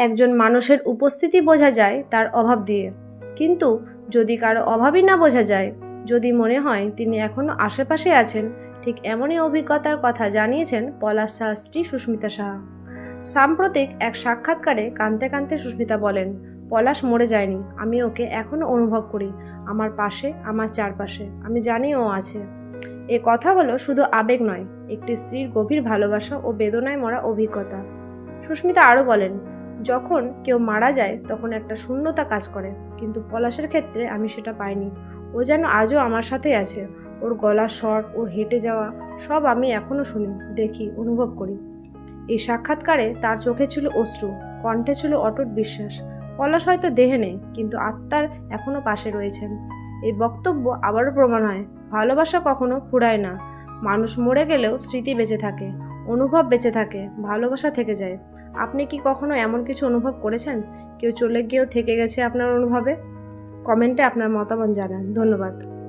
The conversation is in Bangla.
একজন মানুষের উপস্থিতি বোঝা যায় তার অভাব দিয়ে। কিন্তু যদি কারও অভাবই না বোঝা যায়, যদি মনে হয় তিনি এখনও আশেপাশে আছেন, ঠিক এমনই অভিজ্ঞতার কথা জানিয়েছেন পলাশ শাহ স্ত্রী সুস্মিতা সাহা সাম্প্রতিক এক সাক্ষাৎকারে কানতে কানতে সুস্মিতা বলেন, পলাশ মরে যায়নি, আমি ওকে এখনও অনুভব করি, আমার পাশে, আমার চারপাশে, আমি জানি ও আছে। এ কথাগুলো শুধু আবেগ নয়, একটি স্ত্রীর গভীর ভালোবাসা ও বেদনায় মরা অভিজ্ঞতা। সুস্মিতা আরও বলেন যখন কেউ মারা যায়, তখন একটা শূন্যতা কাজ করে। কিন্তু পলাশের ক্ষেত্রে আমি সেটা পাইনি। ও যেন আজও আমার সাথেই আছে। ওর গলার স্বর ওর হেঁটে যাওয়া, সব আমি এখনও শুনি, দেখি, অনুভব করি। এই সাক্ষাৎকারে তার চোখে ছিল অশ্রু, কণ্ঠে ছিল অটুট বিশ্বাস। পলাশ হয়তো দেহে নেই, কিন্তু আত্মার এখনও পাশে রয়েছেন। এই বক্তব্য আবারও প্রমাণ হয়, ভালোবাসা কখনো ফুরায় না। মানুষ মরে গেলেও স্মৃতি বেঁচে থাকে, অনুভব বেঁচে থাকে, ভালোবাসা থেকে যায়। আপনি কি কখনো এমন কিছু অনুভব করেছেন? কেউ চলে গিয়েও থেকে গেছে আপনার অনুভবে? কমেন্টে আপনার মতামত জানান। ধন্যবাদ।